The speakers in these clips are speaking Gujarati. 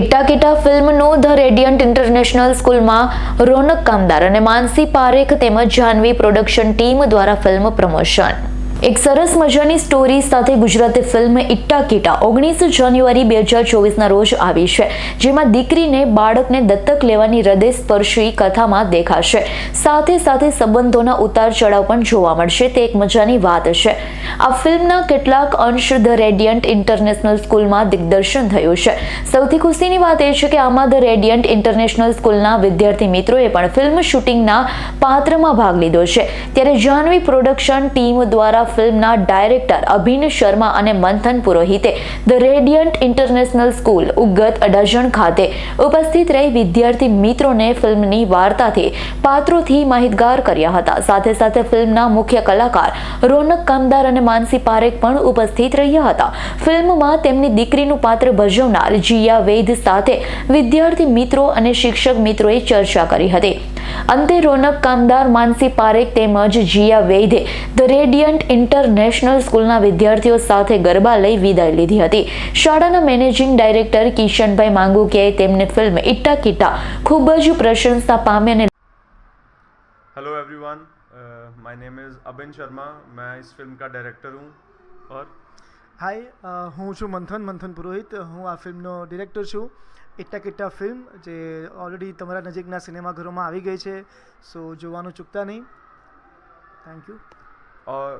ઇટ્ટા કિટા ફિલ્મનો ધ રેડિયન્ટ ઇન્ટરનેશનલ સ્કૂલમાં રોનક કામદાર અને માનસી પારેખ તેમજ જાહ્નવી પ્રોડક્શન ટીમ દ્વારા ફિલ્મ પ્રમોશન. એક સરસ મજાની સ્ટોરી સાથે ગુજરાતી ફિલ્મ ઇટ્ટા કીટા ઓગણીસ જાન્યુઆરી બે હજાર ચોવીસના રોજ આવી છે, જેમાં દીકરીને બાળકને દત્તક લેવાની હૃદયસ્પર્શી કથામાં દેખાશે. સાથે સાથે સંબંધોના ઉતાર ચઢાવ પણ જોવા મળશે, તે એક મજાની વાત છે. આ ફિલ્મના કેટલાક અંશ ધ રેડિયન્ટ ઇન્ટરનેશનલ સ્કૂલમાં દિગ્દર્શન થયું છે. સૌથી ખુશીની વાત એ છે કે આમાં ધ રેડિયન્ટ ઇન્ટરનેશનલ સ્કૂલના વિદ્યાર્થી મિત્રોએ પણ ફિલ્મ શૂટિંગના પાત્રમાં ભાગ લીધો છે. ત્યારે જાહ્નવી પ્રોડક્શન ટીમ દ્વારા ફિલ્મના ડાયરેક્ટર અભિન શર્મા અને Manthan પુરોહિતે the radiant international school Ugat Adajan ખાતે ઉપસ્થિત રહી વિદ્યાર્થી મિત્રોને ફિલ્મની વાર્તાથી પાત્રોથી માહિતગાર કર્યા હતા. સાથે સાથે ફિલ્મના મુખ્ય કલાકાર રોનક કામદાર અને માનસી પારેખ પણ ઉપસ્થિત રહ્યા હતા. ફિલ્મમાં તેમની દીકરીનું પાત્ર ભજવનાર જીયા વૈદ સાથે વિદ્યાર્થી મિત્રો અને શિક્ષક મિત્રોએ ચર્ચા કરી હતી. અંતે રોનક કામદાર માનસી પારેખ તેમજ Jiya Vaide the radiant international સ્કૂલના વિદ્યાર્થીઓ સાથે ગરબા લઈ વિદાય લીધી હતી શાળાના મેનેજિંગ ડાયરેક્ટર કિશનભાઈ માંગુકિયાએ તેમને ફિલ્મ ઇટ્ટા કિટ્ટા ખૂબ જ પ્રશંસા પામી અને hello everyone my name is Abin Sharma मैं इस फिल्म का डायरेक्टर हूँ और હાય અ, હું છું મંથન મંથન પુરોહિત હું આ ફિલ્મનો ડિરેક્ટર છું ઇટ્ટા કિટ્ટા ફિલ્મ જે ઓલરેડી તમારા નજીકના સિનેમાઘરોમાં આવી ગઈ છે સો જોવાનું ચૂકતા નહીં થેન્ક યુ और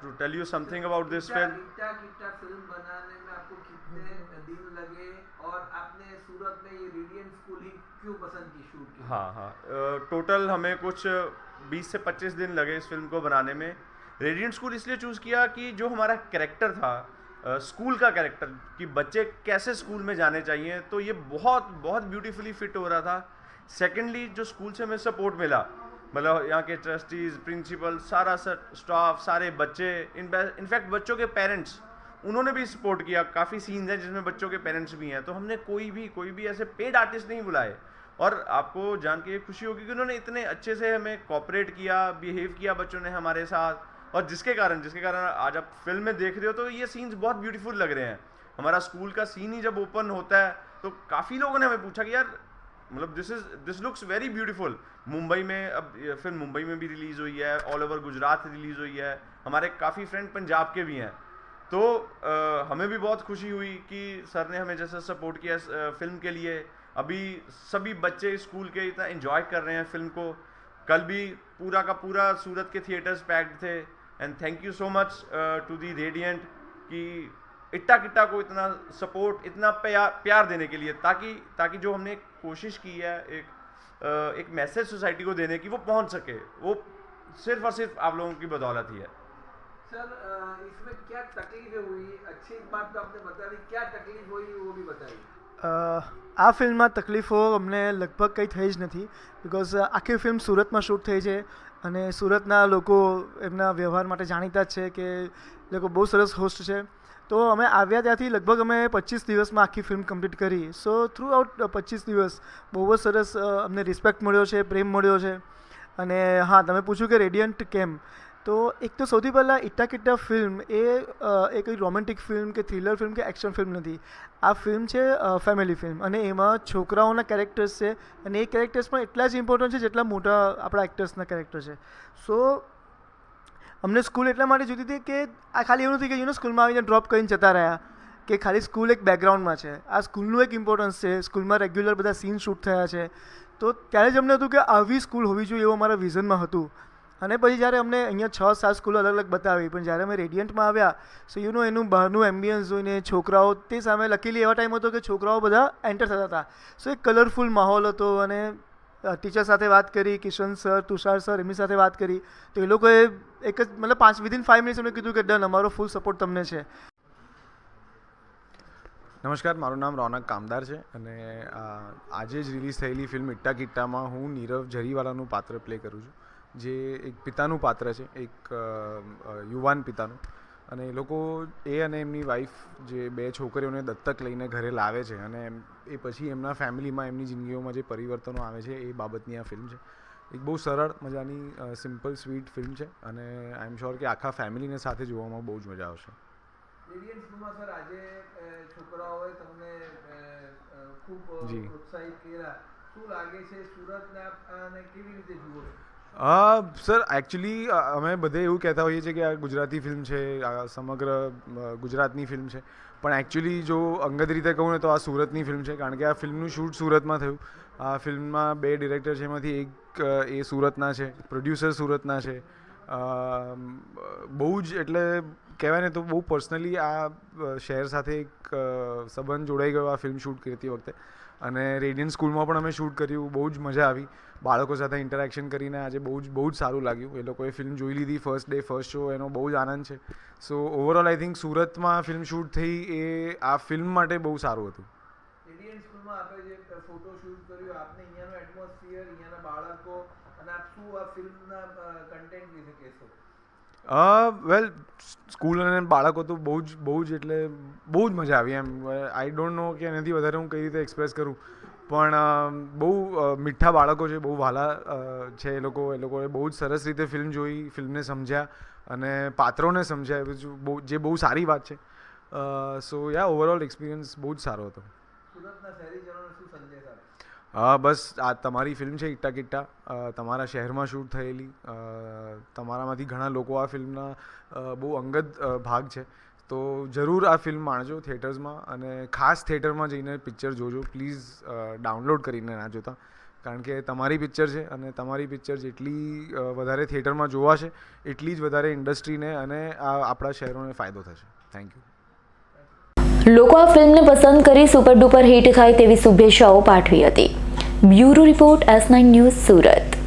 to tell you something about this गिट्टा film गिट्टा गिट्टा film बनाने में आपको कितने दिन लगे और आपने सूरत में ये रेडियंट स्कूल ही क्यों पसंद की शूट की हाँ हाँ टोटल हमें कुछ 20 से 25 दिन लगे इस फिल्म को बनाने में रेडियंट स्कूल इसलिए चूज़ किया कि जो हमारा करेक्टर था स्कूल का कैरेक्टर कि बच्चे कैसे स्कूल में जाने चाहिए तो ये बहुत बहुत ब्यूटीफुली फिट हो रहा था। सेकेंडली जो स्कूल से हमें सपोर्ट मिला मतलब यहाँ के ट्रस्टीज प्रिंसिपल सारा सर स्टाफ सारे बच्चे इन इनफैक्ट बच्चों के पेरेंट्स उन्होंने भी सपोर्ट किया। काफ़ी सीन्स हैं जिसमें बच्चों के पेरेंट्स भी हैं तो हमने कोई भी कोई भी ऐसे पेड आर्टिस्ट नहीं बुलाए। और आपको जान के खुशी होगी कि उन्होंने इतने अच्छे से हमें कॉपरेट किया बिहेव किया बच्चों ने हमारे साथ। और जिसके कारण जिसके कारण आज आप फ़िल्म में देख रहे हो तो ये सीन्स बहुत ब्यूटीफुल लग रहे हैं। हमारा स्कूल का सीन ही जब ओपन होता है तो काफ़ी लोगों ने हमें पूछा कि यार मतलब this is this looks very beautiful Mumbai में अब फ़िल्म मुंबई में भी रिलीज़ हुई है ऑल ओवर गुजरात रिलीज़ हुई है हमारे काफ़ी फ्रेंड पंजाब के भी हैं। तो अ, हमें भी बहुत खुशी हुई कि सर ने हमें जैसा सपोर्ट किया फ़िल्म के लिए। अभी सभी बच्चे स्कूल के इतना एंजॉय कर रहे हैं फ़िल्म को। कल भी पूरा का पूरा सूरत के थिएटर्स पैक्ड थे। and thank you so much to the radiant कि इट्टा किट्टा को इतना सपोर्ट इतना प्यार प्यार देने के लिए ताकि ताकि जो हमने एक कोशिश की है एक अ, एक मैसेज सोसाइटी को देने की वो पहुंच सके वो सिर्फ और सिर्फ आप लोगों की बदौलत ही है सर अ, इसमें क्या तकलीफें हुई अच्छी बात तो आपने बता दी क्या तकलीफ हुई वो भी बताइए અ, આ ફિલ્મમાં તકલીફો અમને લગભગ કંઈ થઈ જ નથી બિકોઝ આખી ફિલ્મ સુરતમાં શૂટ થઈ છે અને સુરતના લોકો એમના વ્યવહાર માટે જાણીતા જ છે કે લોકો બહુ સરસ હોસ્ટ છે. તો અમે આવ્યા ત્યાંથી લગભગ અમે પચીસ દિવસમાં આખી ફિલ્મ કમ્પ્લીટ કરી. સો થ્રુ આઉટ પચીસ દિવસ બહુ જ સરસ અમને રિસ્પેક્ટ મળ્યો છે, પ્રેમ મળ્યો છે. અને હા, તમે પૂછ્યું કે રેડિયન્ટ કેમ? તો એક તો સૌથી પહેલાં ઇટ્ટા કિટ્ટા ફિલ્મ એ એ કોઈ રોમેન્ટિક ફિલ્મ કે થ્રિલર ફિલ્મ કે એક્શન ફિલ્મ નથી આ ફિલ્મ છે ફેમિલી ફિલ્મ અને એમાં છોકરાઓના કેરેક્ટર્સ છે અને એ કેરેક્ટર્સ પણ એટલા જ ઇમ્પોર્ટન્ટ છે જેટલા મોટા આપણા એક્ટર્સના કેરેક્ટર છે સો અમને સ્કૂલ એટલા માટે જોતી હતી કે આ ખાલી એવું નથી કે યુનો સ્કૂલમાં આવીને ડ્રોપ કરીને જતા રહ્યા કે ખાલી સ્કૂલ એક બેકગ્રાઉન્ડમાં છે। આ સ્કૂલનું એક ઇમ્પોર્ટન્સ છે સ્કૂલમાં રેગ્યુલર બધા સીન શૂટ થયા છે। તો ત્યારે જ અમને હતું કે આવી સ્કૂલ હોવી જોઈએ એવું અમારા વિઝનમાં હતું। અને પછી જ્યારે અમને અહીંયા છ સાત સ્કૂલો અલગ અલગ બતાવી, પણ જ્યારે અમે રેડિયન્ટમાં આવ્યા સો યુ નો એનું બહારનું એમ્બિયન્સ જોઈને છોકરાઓ, તે સામે લકીલી એવા ટાઈમ હતો કે છોકરાઓ બધા એન્ટર થતા હતા. સો એક કલરફુલ માહોલ હતો અને ટીચર સાથે વાત કરી, કિશન સર તુષાર સર એમની સાથે વાત કરી. તો એ લોકોએ એક જ, મતલબ પાંચ વિધિન ફાઇવ મિનિટ્સ એમને કીધું કે ડન અમારો ફૂલ સપોર્ટ તમને છે. નમસ્કાર, મારું નામ રોનક કામદાર છે અને આજે જ રિલીઝ થયેલી ફિલ્મ ઇટ્ટા કિટ્ટામાં હું નીરવ જરીવાલાનું પાત્ર પ્લે કરું છું. જે એક પિતાનું પાત્ર છે એક યુવાન પિતાનું. અને એ લોકો એ અને એમની વાઈફ જે બે છોકરીઓને દત્તક લઈને ઘરે લાવે છે અને એ પછી એમના ફેમિલીમાં એમની જિંદગીઓમાં જે પરિવર્તનો આવે છે એ બાબતની આ ફિલ્મ છે. એક બહુ સરળ મજાની સિમ્પલ સ્વીટ ફિલ્મ છે અને આઈ એમ શ્યોર કે આખા ફેમિલીને સાથે જોવામાં બહુ જ મજા આવશે. સર આજે છોકરાઓએ તમને અ, અ, ખૂબ જી. પ્રોત્સાહિત કર્યા. શું લાગે છે સુરતના કેવી રીતે જુઓ સર એકચ્યુઅલી અમે બધે એવું કહેતા હોઈએ છીએ કે આ ગુજરાતી ફિલ્મ છે, આ સમગ્ર ગુજરાતની ફિલ્મ છે. પણ એકચ્યુઅલી જો અંગત રીતે કહું ને તો આ સુરતની ફિલ્મ છે, કારણ કે આ ફિલ્મનું શૂટ સુરતમાં થયું. આ ફિલ્મમાં બે ડિરેક્ટર છે એમાંથી એક એ સુરતના છે પ્રોડ્યુસર સુરતના છે. બહુ જ એટલે કહેવાય ને તો બહુ પર્સનલી આ શહેર સાથે એક સંબંધ જોડાઈ ગયો આ ફિલ્મ શૂટ કરતી વખતે. અને રેડિયન સ્કૂલમાં પણ અમે શૂટ કર્યું, બહુ જ મજા આવી. બાળકો સાથે ઇન્ટરેક્શન કરીને આજે બહુ જ બહુ જ સારું લાગ્યું. એ લોકોએ ફિલ્મ જોઈ લીધી ફર્સ્ટ ડે ફર્સ્ટ શો એનો બહુ જ આનંદ છે. સો ઓવરઓલ આઈ થિંક સુરતમાં ફિલ્મ શૂટ થઈ એ, આ ફિલ્મ માટે બહુ સારું હતું. આપણે જે ફોટો શૂટ કર્યો, આપને અહીંયાનો એટમોસ્ફિયર અહીંયાના બાળકો, અને આપ શું આ ફિલ્મના કન્ટેન્ટ વિશે કહેશો? વેલ સ્કૂલ અને બાળકો તો બહુ જ બહુ જ એટલે બહુ જ મજા આવી એમ. આઈ ડોન્ટ નો કે એનાથી વધારે હું કઈ રીતે એક્સપ્રેસ કરું. પણ બહુ મીઠા બાળકો છે, બહુ વાલા છે એ લોકો. એ લોકોએ બહુ જ સરસ રીતે ફિલ્મ જોઈ ફિલ્મને સમજ્યા અને પાત્રોને સમજ્યા બહુ, જે બહુ સારી વાત છે. સો યા ઓવરઓલ એક્સપિરિયન્સ બહુ જ સારો હતો. સુરતના શહેરીજનોને શું સંદેશ બસ, આ તમારી ફિલ્મ છે ઇટ્ટા કિટ્ટા. તમારા શહેરમાં શૂટ થયેલી. તમારામાંથી ઘણા લોકો આ ફિલ્મના બહુ અંગત ભાગ છે. તો જરૂર આ ફિલ્મ માણજો થિયેટર્સમાં અને ખાસ થિયેટરમાં જઈને પિક્ચર જોજો. પ્લીઝ ડાઉનલોડ કરીને ના જોતા. કારણ કે તમારી પિક્ચર છે અને તમારી પિક્ચર જેટલી વધારે થિયેટરમાં જોવાશે, એટલી જ વધારે ઇન્ડસ્ટ્રીને અને આ આપણા શહેરોને ફાયદો થશે. થેન્ક યુ લોકો આ ફિલ્મને પસંદ કરી સુપર ડુપર હિટ થાય તેવી શુભેચ્છાઓ પાઠવી હતી. Bureau report S nine news Surat.